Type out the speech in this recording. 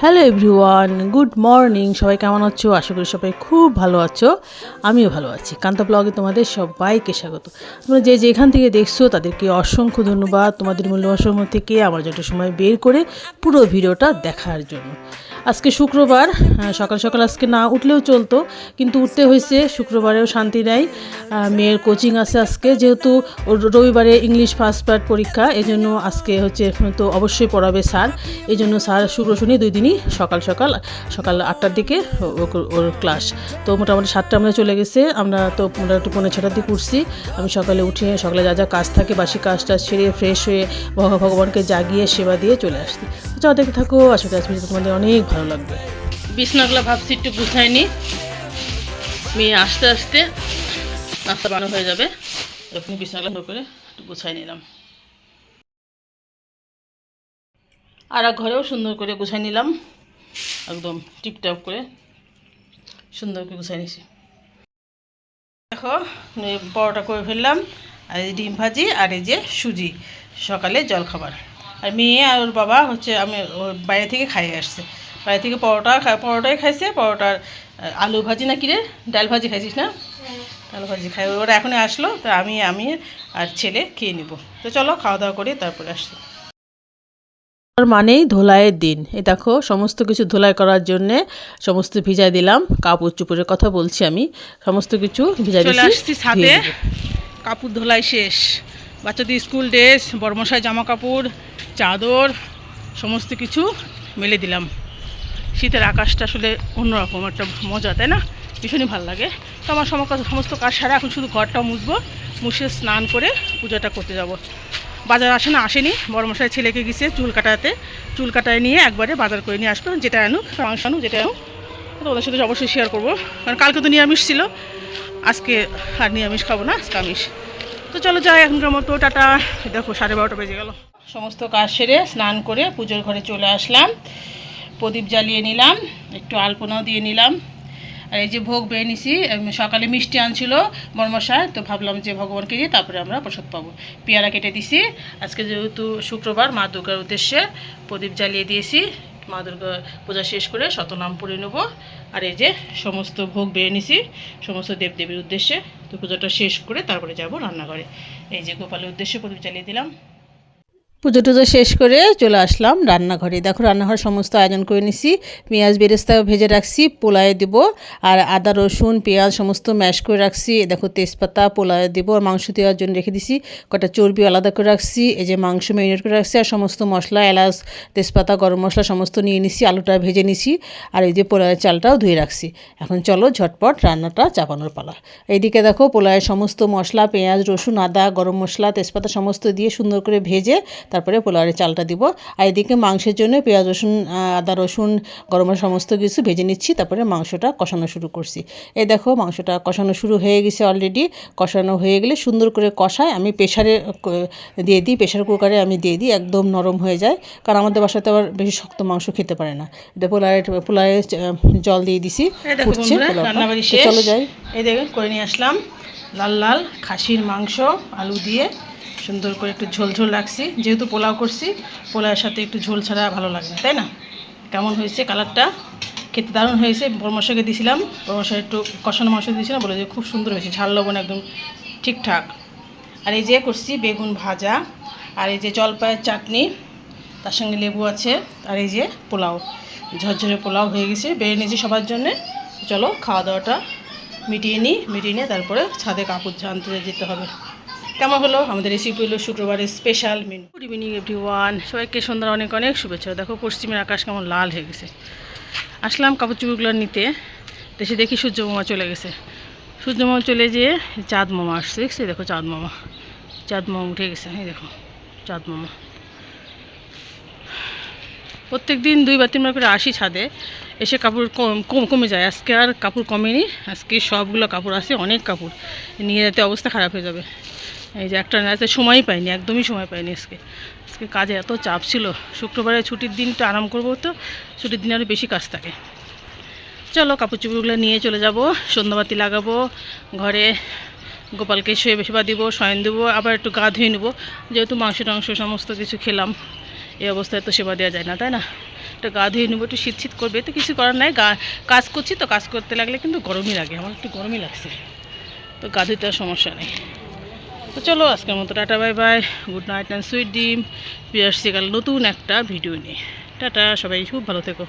Hello everyone, good morning. সবাই কেমন আছো? আশা করি সবাই খুব ভালো আছো। আমিও ভালো আছি। কান্তা ব্লগে তোমাদের সবাইকে স্বাগত। তোমরা যে যেখান থেকে দেখছ, তাদেরকে অসংখ্য ধন্যবাদ। তোমাদের মূল্যবান থেকে আমার যত সময় বের করে পুরো ভিডিওটা দেখার জন্য। আজকে শুক্রবার সকাল সকাল আজকে না উঠলেও চলতো, কিন্তু উঠতে হয়েছে, শুক্রবারেও শান্তি নেই মেয়ের কোচিং আছে আজকে, যেহেতু রবিবারে ইংলিশ ফার্স্ট পার্ট পরীক্ষা এই জন্য আজকে হচ্ছে তো অবশ্যই পড়াবে স্যার এই জন্য স্যার শুক্র শনি দুই দিনই সকাল সকাল সকাল আটটার দিকে ওর ক্লাস। তো মোটামুটি সাতটার মধ্যে চলে গেছে, আমরা তো মোটামুটি পৌনে ছটার দিকে উঠছি, আমি সকালে উঠে সকালে যা যা কাজ থাকে, বাসি কাজটা সেরে ফ্রেশ হয়ে ভগ- ভগবানকে জাগিয়ে সেবা দিয়ে চলে আসছি। তো দেখতে থাকো, আশা করি আজকে তোমাদের অনেক ভালো লাগবে। বিছনাগুলো ভাবছি একটু গুছাইনি মেয়ে আস্তে আস্তে নাস্তা বানানো হয়ে যাবে। যখন বিছনাগুলো করে একটু গুছাই নিলাম। আর ঘরেও সুন্দর করে গুছাই নিলাম। একদম টিপটপ করে সুন্দর করে গুছাই নিছি। দেখো পরোটা করে ফেললাম, আর এই ডিম ভাজি, আর এই যে সুজি, সকালে জলখাবার। আর মেয়ে আর ওর বাবা হচ্ছে আমি ওর বাইরে থেকে খাইয়ে আসছে। বাইরে থেকে পরোটা খা- পরোটাই খাইছে পরোটার আলু ভাজি না কিরে ডাল ভাজি খাইছিস না? ডাল ভাজি খাই ওরা এখনই আসলো তো আমি আমি আর ছেলে খেয়ে নিব। তো চলো খাওয়া দাওয়া করে তারপরে আসছি। আর মানেই ধোলাইয়ের দিন। এ দেখো সমস্ত কিছু ধোলাই করার জন্যে সমস্ত ভিজাই দিলাম। কাপড় চুপড়ের কথা বলছি আমি। সমস্ত কিছু ভিজাই চলে দিচ্ছি আসছি ছাদে। কাপড় ধোলাই শেষ। বাচ্চাদের স্কুল ড্রেস বর্মশাই জামা কাপড় চাদর সমস্ত কিছু মেলে দিলাম। শীতের আকাশটা আসলে অন্যরকম, একটা মজা, তাই না? ভীষণই ভালো লাগে। তো আমার সমস্ত সমস্ত কাজ সারা, এখন শুধু ঘরটা মুছবো, মুছে স্নান করে পুজোটা করতে যাব। বাজার আসে না, আসেনি। বড়মশাই ছেলেকে গেছে চুল কাটাতে। চুল কাটায় নিয়ে একবারে বাজার করে নিয়ে আসব। যেটা আনুক, মাংস আনুক যেটা আনুক তো ওদের সাথে অবশ্যই শেয়ার করব। কারণ কালকে তো নিরামিষ ছিল। আজকে আর নিরামিষ খাব না, আজকে আমিষ। তো চলো যাই, এখনকার মতো, টাটা। দেখো, সাড়ে বারোটা বেজে গেল। সমস্ত কাজ সেরে স্নান করে পুজোর ঘরে চলে আসলাম। প্রদীপ জ্বালিয়ে নিলাম, একটু আলপনাও দিয়ে নিলাম। আর এই যে ভোগ বেয়ে নিছি সকালে মিষ্টি আনছিল মর্মশায় তো ভাবলাম যে ভগবানকে দিয়ে তারপরে আমরা প্রসাদ পাবো। পেয়ারা কেটে দিছি, আজকে যেহেতু শুক্রবার, মা দুর্গার উদ্দেশ্যে প্রদীপ জ্বালিয়ে দিয়েছি, মা দুর্গা পূজা শেষ করে শতনাম পড়ে নেব। আর এই যে সমস্ত ভোগ বেড়ে নিছি, সমস্ত দেবদেবীর উদ্দেশ্যে, তো পুজোটা শেষ করে তারপরে যাব রান্নাঘরে। এই যে গোপালের উদ্দেশ্যে প্রদীপ জ্বালিয়ে দিলাম। পুজো টুজো শেষ করে চলে আসলাম রান্নাঘরে। দেখো রান্নাঘর সমস্ত আয়োজন করে নিছি। পেঁয়াজ বেরেস্তা ভেজে রাখছি পোলায় দেব, আর আদা, রসুন, পেঁয়াজ সমস্ত ম্যাশ করে রাখছি। দেখো তেজপাতা পোলায় দেবো, আর মাংস দেওয়ার জন্য রেখে দিছি। কটা চর্বি আলাদা করে রাখছি, এই যে মাংস ম্যারিনেট করে রাখছি, আর সমস্ত মশলা, এলাচ, তেজপাতা, গরম মশলা সমস্ত নিয়ে নিছি, আলুটা ভেজে নিছি, আর এই যে পোলায়ের চালটাও ধুয়ে রাখছি। এখন চলো ঝটপট রান্নাটা চাপানোর পালা। এইদিকে দেখো পোলায়ের সমস্ত মশলা, পেঁয়াজ, রসুন, আদা, গরম মশলা, তেজপাতা সমস্ত দিয়ে সুন্দর করে ভেজে তারপরে পোলাওয়ের চালটা দিব। আর এদিকে মাংসের জন্য পেঁয়াজ রসুন আদা রসুন গরম সমস্ত কিছু ভেজে নিচ্ছি তারপরে মাংসটা কষানো শুরু করছি। এই দেখো মাংসটা কষানো শুরু হয়ে গেছে অলরেডি কষানো হয়ে গেলে সুন্দর করে কষায় আমি প্রেশারে দিয়ে দিই প্রেশার কুকারে আমি দিয়ে দিই একদম নরম হয়ে যায়। কারণ আমাদের বাসাতে আবার বেশি শক্ত মাংস খেতে পারে না। এটা পোলাওয়ের পোলাওয়ে জল দিয়ে দিছি ফুটছে চলো যাই। এই দেখুন করে নিয়ে আসলাম লাল লাল খাসির মাংস আলু দিয়ে। সুন্দর করে একটু ঝোল ঝোল রাখছি। যেহেতু পোলাও করছি, পোলাওয়ের সাথে একটু ঝোল ছাড়া ভালো লাগে তাই না? কেমন হয়েছে কালারটা? খেতে দারুণ হয়েছে বরমশাকে দিয়েছিলাম বরমশা একটু কষানো মাংস দিয়েছিলাম, বলে যে খুব সুন্দর হয়েছে, ঝাল লবণ একদম ঠিকঠাক। আর এই যে করছি বেগুন ভাজা, আর এই যে জলপাইয়ের চাটনি, তার সঙ্গে লেবু আছে, আর এই যে পোলাও। ঝরঝরে পোলাও হয়ে গেছে, বেড়ে নিয়েছি সবার জন্যে। চলো খাওয়া দাওয়াটা মিটিয়ে নিই, মিটিয়ে নিয়ে তারপরে ছাদে কাপড় আনতে যেতে হবে। কেমন হলো? আমাদের রেসিপি হলো শুক্রবারের special menu good evening everyone সবাইকে সন্ধ্যার অনেক অনেক শুভেচ্ছা। দেখো, পশ্চিমের আকাশ কেমন লাল হয়ে গেছে। আসলাম কাপড় চুপড়গুলো নিতে। দেশে দেখি সূর্য মামা চলে গেছে। সূর্য মামা চলে যেয়ে চাঁদ মামা আসছে, দেখছি? দেখো চাঁদ মামা। চাঁদ মামা উঠে গেছে। এই দেখো, চাঁদ মামা। প্রত্যেক দিন দুইবার তিনবার করে আসি ছাদে। এসে কাপড় কম কম- যায়। আজকে আর কাপড় কমেনি। আজকে সবগুলো কাপড় আছে, অনেক কাপড়। নিয়ে যেতে অবস্থা খারাপ হয়ে যাবে। এই যে একটা রাতে সময়ই পাইনি, একদমই সময় পাইনি আজকে। আজকে কাজে এত চাপ ছিল শুক্রবারে ছুটির দিন একটু আরাম করব তো, ছুটির দিনে আরও বেশি কাজ থাকে। চলো কাপড় চোপড়গুলো নিয়ে চলে যাব, সন্ধ্যাবাতি লাগাবো, ঘরে গোপালকে শুয়ে সেবা দিব শয়ন দেবো, আবার একটু গা ধুয়ে নেব। যেহেতু মাংস টাংস সমস্ত কিছু খেলাম, এই অবস্থায় তো সেবা দেওয়া যায় না, তাই না? একটা গা ধুয়ে নেব, একটু শীত শীত করবে, তো কিছু করার নাই, গা, কাজ করছি তো, কাজ করতে লাগলে কিন্তু গরমই লাগে, আমার একটু গরমই লাগছে। তো গা ধুতে সমস্যা নেই। তো চলো আজকের মতো tata, bye bye. Good night and sweet dream ফিরে আসছি কাল নতুন একটা ভিডিও নিয়ে। টাটা, সবাই খুব ভালো থেকো।